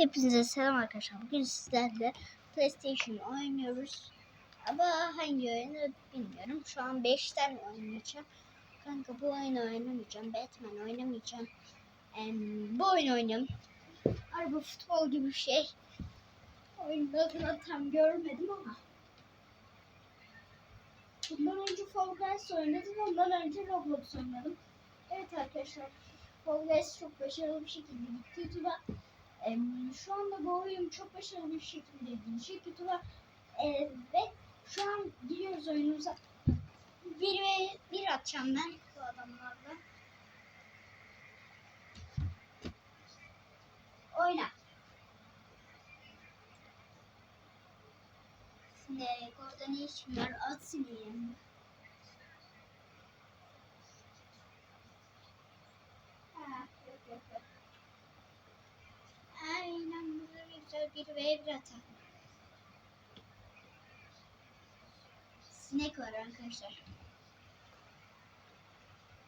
Hepinize selam arkadaşlar. Bugün sizlerle PlayStation oynuyoruz. Ama hangi oyunu bilmiyorum. Şu an 5'ten oynayacağım. Kanka bu oyunu oynamayacağım. Batman oynamayacağım. Em, bu oyunu oynayayım. Araba futbol gibi bir şey. Oyunun adını tam görmedim ama. Bundan önce Fall Guys oynadım. Ondan önce Roblox oynadım. Evet arkadaşlar. Fall Guys çok başarılı bir şekilde gitti YouTube'a. Em, şu anda bu oyun çok başarılı bir şekilde gidecek YouTube'a. E, ve şu an giriyoruz oyunumuza. Bir ve bir atacağım ben bu adamlarla. Oyna. Sinek orada ne işin var? At sineği. Ha, yok yok yok. Aynen burada bir ve bir atak. Sinek var arkadaşlar.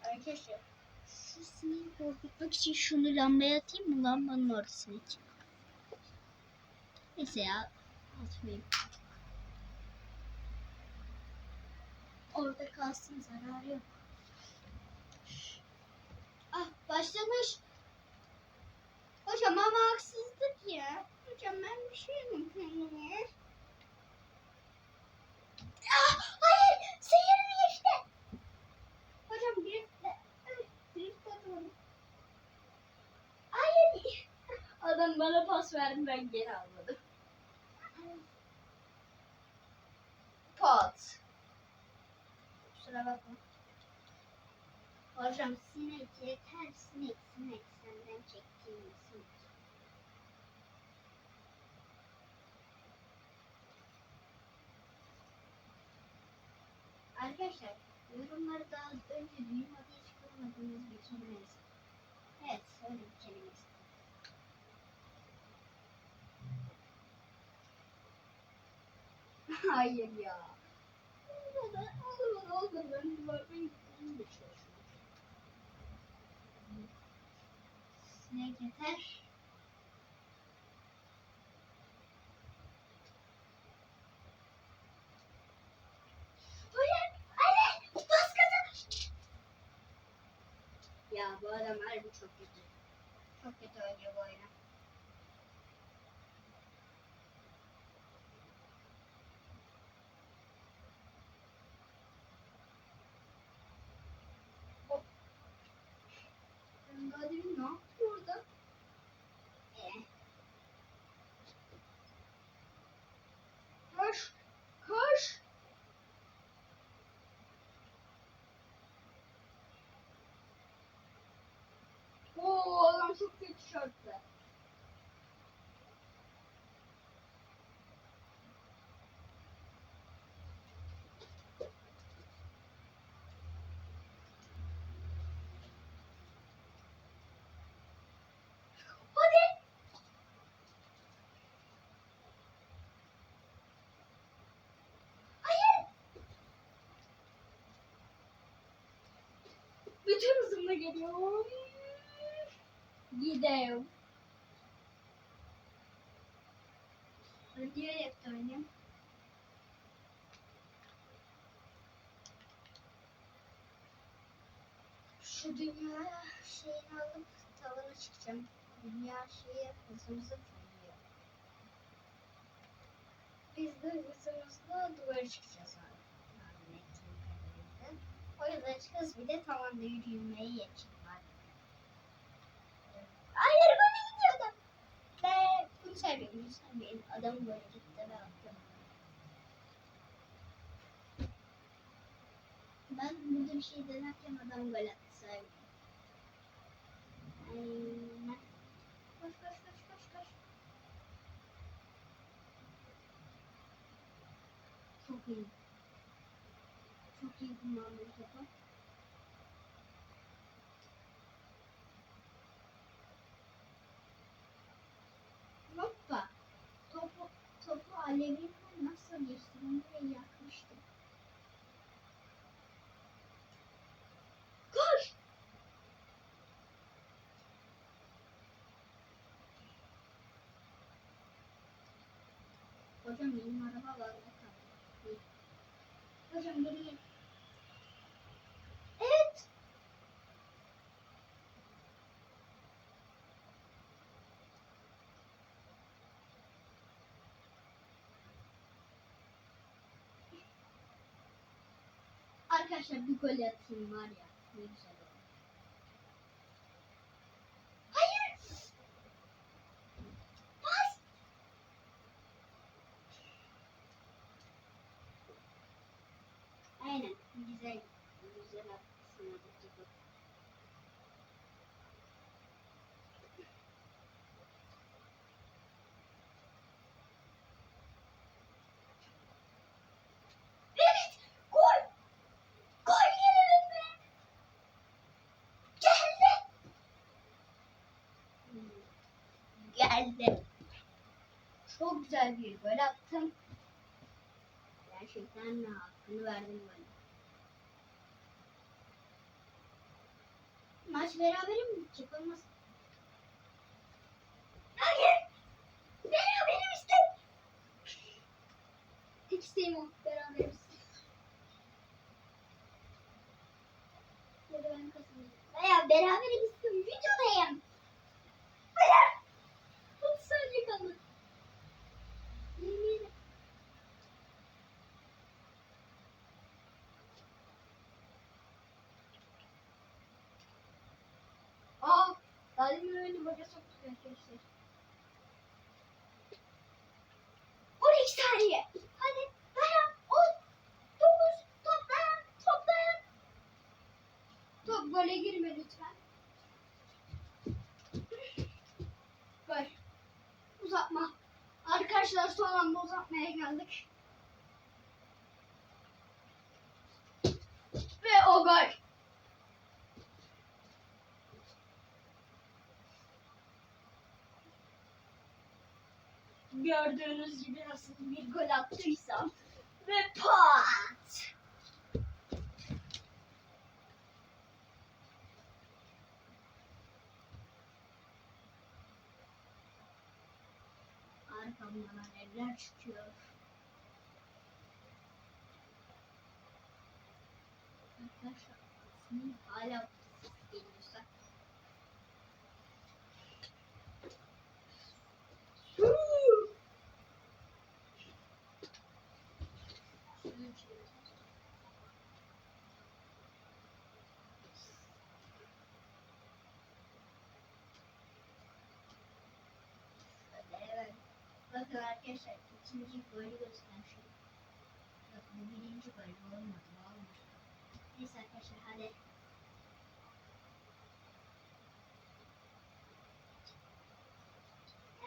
Arkadaşlar şu sineği korkutmak için şunu lambaya atayım mı? Lambanın orada sinek. Neyse ya atmayayım. Orada kalsın zararı yok. Ah başlamış. Hocam ama haksızlık ya. Bir şey yapıyorum ya. Ah, hayır seyir geçti. Hocam driftle. Drift atalım. Hayır. Adam bana pas verdi ben geri almadım. Pot. Kusura bakma. Hocam sinek yeter sinek sinek senden çektiğim sinek. Arkadaşlar yorumları daha önce duymadığı hiç görmediğiniz bir kelime. Evet öyle bir kelime. Hayır ya. Olmadı, olmadı, olmadı. Ben duvardan gitmeye çalışıyorum. Sinek yeter. Hayır, hayır, bas gaza. Ya bu adam harbi çok kötü. Çok kötü oynuyor bu oyunu. Hop. Ben daha demin ne yaptı orada? Ee. Koş, koş. Oo adam çok kötü. Hayır. Bütün hızımla geliyorum. Diğer yaptı oynayayım. Şu dünya şeyini alıp tavana çıkacağım. Dünya şeyi hızımızı fırlıyor. Biz de hızımızla duvara çıkacağız abi. O yüzden çıkacağız bir de tavanda yürümeyi geçeceğim abi. Hayır böyle gidiyor adam. Bunu sevmiyorum. Bunu sevmiyorum. Adam böyle gitti ve attı. Ben burada bir şey denerken adam gol attı. Sevmiyorum. Aynen. Koş koş koş koş koş. Çok iyi. Çok iyi kullandım topu. Hoppa. Topu, topu alevinden nasıl geçtim? Oraya yakmıştım. Koş! Hocam benim araba var. Hocam durayım. Evet. Arkadaşlar bir gol atayım var ya. Ne güzel olur. Hayır. Pas. Aynen. Güzel. Güzel haklısın. Hadi. Evet. Gol. Gol gelelim be. Geldi. Çok güzel bir gol attım. Gerçekten hakkını verdim golü. Maç berabere mi bitecek? Olmaz. Hayır. Beraberim işte. Tek isteğim o. Beraberiz. Ya da ben kazanayım. Veya berabere bitsin. Videodayım. Gole girme lütfen. Gol. Uzatma. Arkadaşlar son anda uzatmaya geldik. Ve o gol. Gördüğünüz gibi nasıl bir gol attıysam. Ve pat. Arkamdan alevler çıkıyor. Arkadaşlar hala geliyorsa. Evet. Bakın arkadaşlar ikinci golü göstermişim. Bak bu birinci gol olmadı olmadı. Neyse arkadaşlar hadi.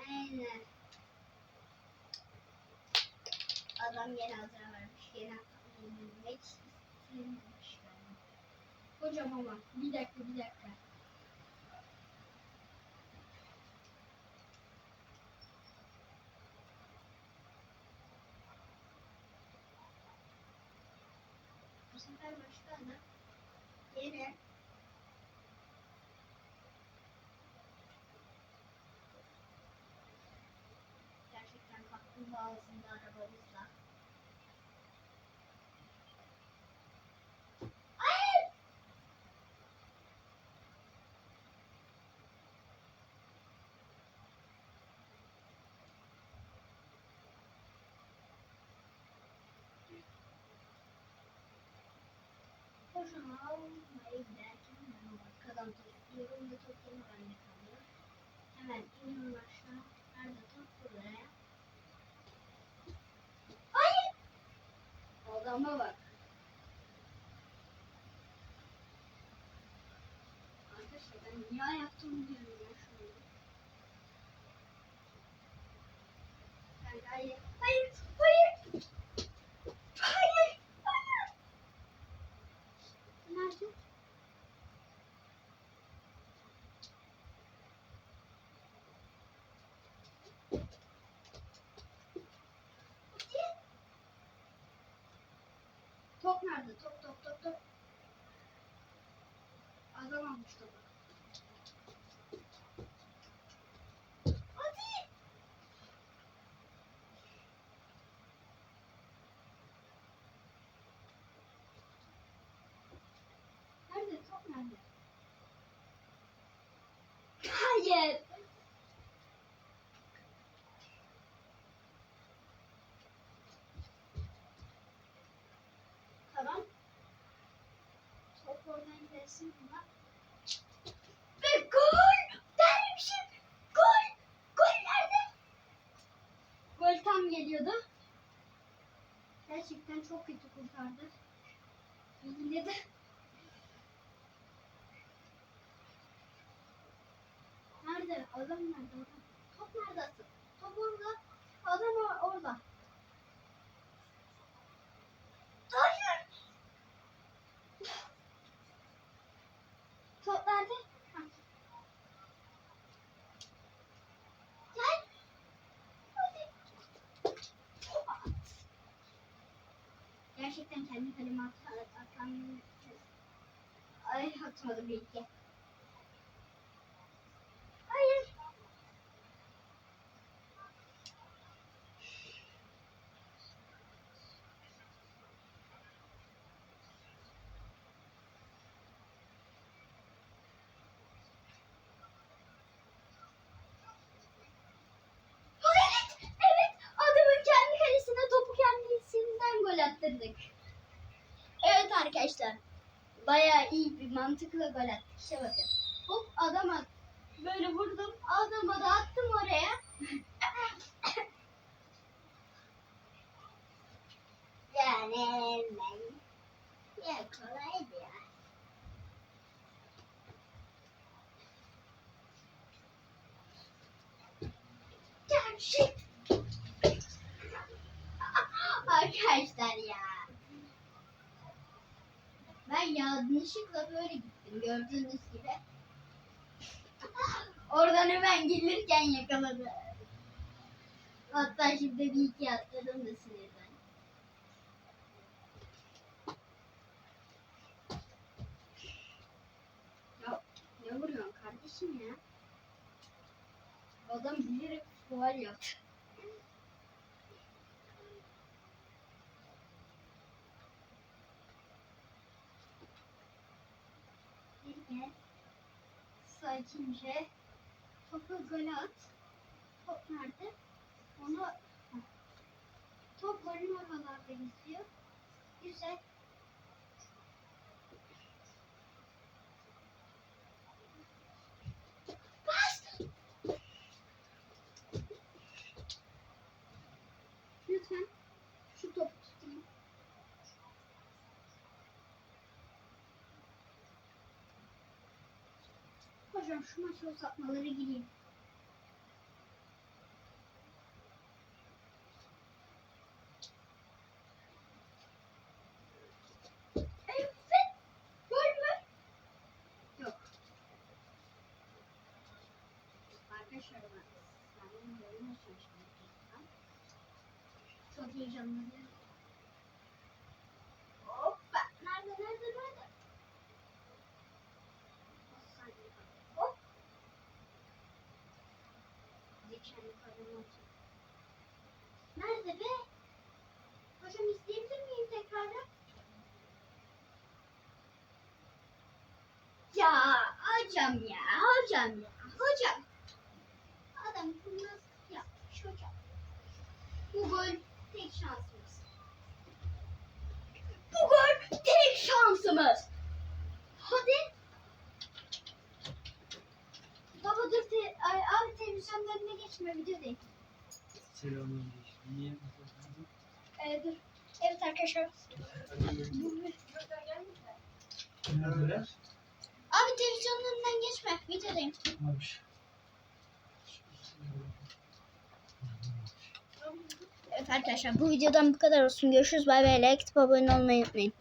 Aynen. Adam yine hazır vermiş. Yine yenilmek istememiş yani. Hocam ama bir dakika bir dakika. Hocam almaya giderken ben arkadan tutuyorum ve topum bende kalıyor. Hemen iniyorum aşağı. Nerede top buraya? Hayır! Adama bak. Arkadaşlar ben niye ayakta uyuyorum ya şu anda? Ben hayır, hayır, hayır! Hayır, hayır! Nerede? Top nerede? Top top top top. Adam almış topu. Kesin buna. Ve gol! Dermişim! Gol! Gol nerede? Gol tam geliyordu. Gerçekten çok kötü kurtardı. Yine de Nerede? Adam nerede? Adam. Top nerede? Top orada. Adam or- orada. Hayır. Top nerede? Ha. Gel. Hadi. Top at. Gerçekten kendi kaleme at- atan Ay atmadım belki. Hayır. Evet, evet. Adamın kendi kalesine topu kendisinden attırdık. Evet arkadaşlar. Bayağı iyi bir mantıkla gol attık. İşte bakın. Hop adama böyle vurdum. Adama da attım oraya. yani ben ya kolaydı ya. Gerçek. Arkadaşlar ya. Ben yanlışlıkla böyle gittim gördüğünüz gibi. Oradan hemen gelirken yakaladı. Hatta şimdi bir iki atladım da sinirden. Ya ne vuruyorsun kardeşim ya? Adam bilerek fuar yaptı. Bir gel. Sakince topu gole at. Top nerede? Onu top golün oralarda geziyor. Güzel. Bas! Lütfen şu topu tutayım. Hocam şu maçı uzatmaları gireyim. Evet. Gol mü? Yok. Arkadaşlar ben senin yolunu çalışmıştım. Çok heyecanlıyım. Hoppa. Nerede nerede nerede? Hop. Yukarıdan atıyor. Nerede be? Hocam izleyebilir miyim tekrardan? Ya hocam ya hocam ya hocam. Adam kurnaz yapmış hocam. Bu gol tek şansımız. Bu gol tek şansımız. Hadi. Baba dur te ay, abi önüne geçme video değil. Selamünaleyküm. Niye? Ee, dur. Evet arkadaşlar. Neredeler? Abi televizyonun önünden geçme. Videodayım. Varmış. Evet arkadaşlar bu videodan bu kadar olsun. Görüşürüz. Bay bay. Like, abone olmayı unutmayın.